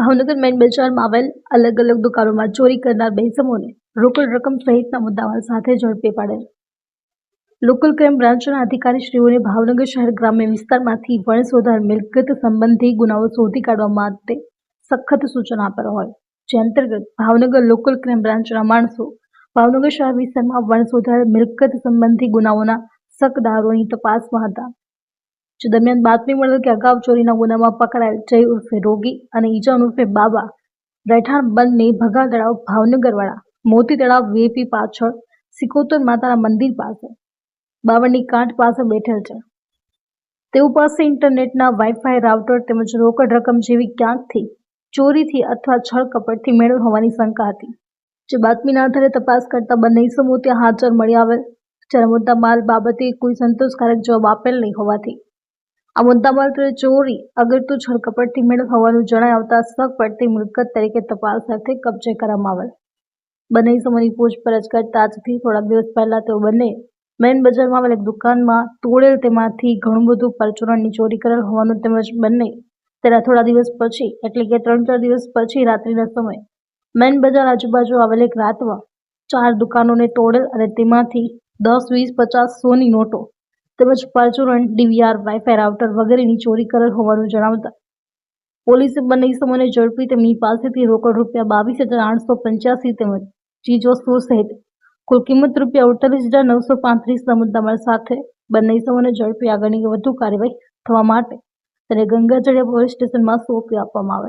Bhavnagar main બજારમાં આવેલ અલગ અલગ દુકાનોમાં ચોરી કરનાર બે રોકડ રકમ સહિતના મુદ્દાઓ સાથે ઝડપી પાડેલ લોકલ ક્રાઇમ બ્રાન્ચના અધિકારીશ્રીઓને ભાવનગર શહેર ગ્રામ્ય વિસ્તારમાંથી વણસોધાર મિલકત સંબંધી ગુનાઓ શોધી કાઢવા માટે સખત સૂચના આપેલ હોય. જે અંતર્ગત ભાવનગર લોકલ ક્રાઇમ બ્રાન્ચના માણસો ભાવનગર શહેર વિસ્તારમાં વણસોધાર મિલકત સંબંધી ગુનાઓના સકદારોની તપાસમાં હતા. જે દરમિયાન બાતમી મળેલ કે અગાઉ ચોરીના ગુનામાં પકડાયેલ જય ઉર્ફે રોગી અને ઈજાન ઉર્ફે બાબા રહેઠાણ બંને ભગા તળાવ ભાવનગરવાળા મોતી તળાવ વીપી પાછળ સિકોતર માતાના મંદિર પાસે બાવળની કાંઠ પાસે બેઠેલ છે. તેઓ પાસે ઇન્ટરનેટના વાઈફાઈ, રાઉટર તેમજ રોકડ રકમ જેવી ક્યાંકથી ચોરીથી અથવા છળ કપટથી મેળવ હોવાની શંકા હતી. જે બાતમીના આધારે તપાસ કરતા બંને ઇસમો ત્યાં હાજર મળી આવેલ. જ્યારે મુદ્દામાલ બાબતે કોઈ સંતોષકારક જવાબ આપેલ નહીં હોવાથી આ મુદ્દા તે ચોરી અગર તો છળ કપટથી હોવાનું જણાય આવતા શક પડતી મિલકત તરીકે તપાસ સાથે કબજે કરવામાં આવેલ. બંને સમયની પૂછપરછ કરતા આજથી થોડાક દિવસ પહેલા તેઓ બંને મેઇન બજારમાં આવેલ એક દુકાનમાં તોડેલ તેમાંથી ઘણું બધું પરચુરણની ચોરી કરેલ હોવાનું તેમજ બંને તેના થોડા દિવસ પછી, એટલે કે ત્રણ ચાર દિવસ પછી રાત્રિના સમયે, મેઇન બજાર આજુબાજુ આવેલ એક રાતમાં ચાર દુકાનોને તોડેલ અને તેમાંથી દસ, વીસ, પચાસ સોની નોટો તેમજ પરચુરણ ડીવીઆર વાઈફાઈ રાઉટર વગેરેની ચોરી કરેલ હોવાનું જણાવતા પોલીસે બંને ઇસમોને ઝડપી તેમની પાસેથી રોકડ રૂપિયા બાવીસ હજાર આઠસો પંચ્યાસી તેમજ ચીજવસ્તુઓ સહિત કુલ કિંમત રૂપિયા અડતાલીસ હજાર નવસો પાંત્રીસના મુદ્દામાલ સાથે બંને ઇસમોને ઝડપી આગળની વધુ કાર્યવાહી થવા માટે તેને ગંગાજળિયા પોલીસ સ્ટેશનમાં સોંપી આપવામાં આવે.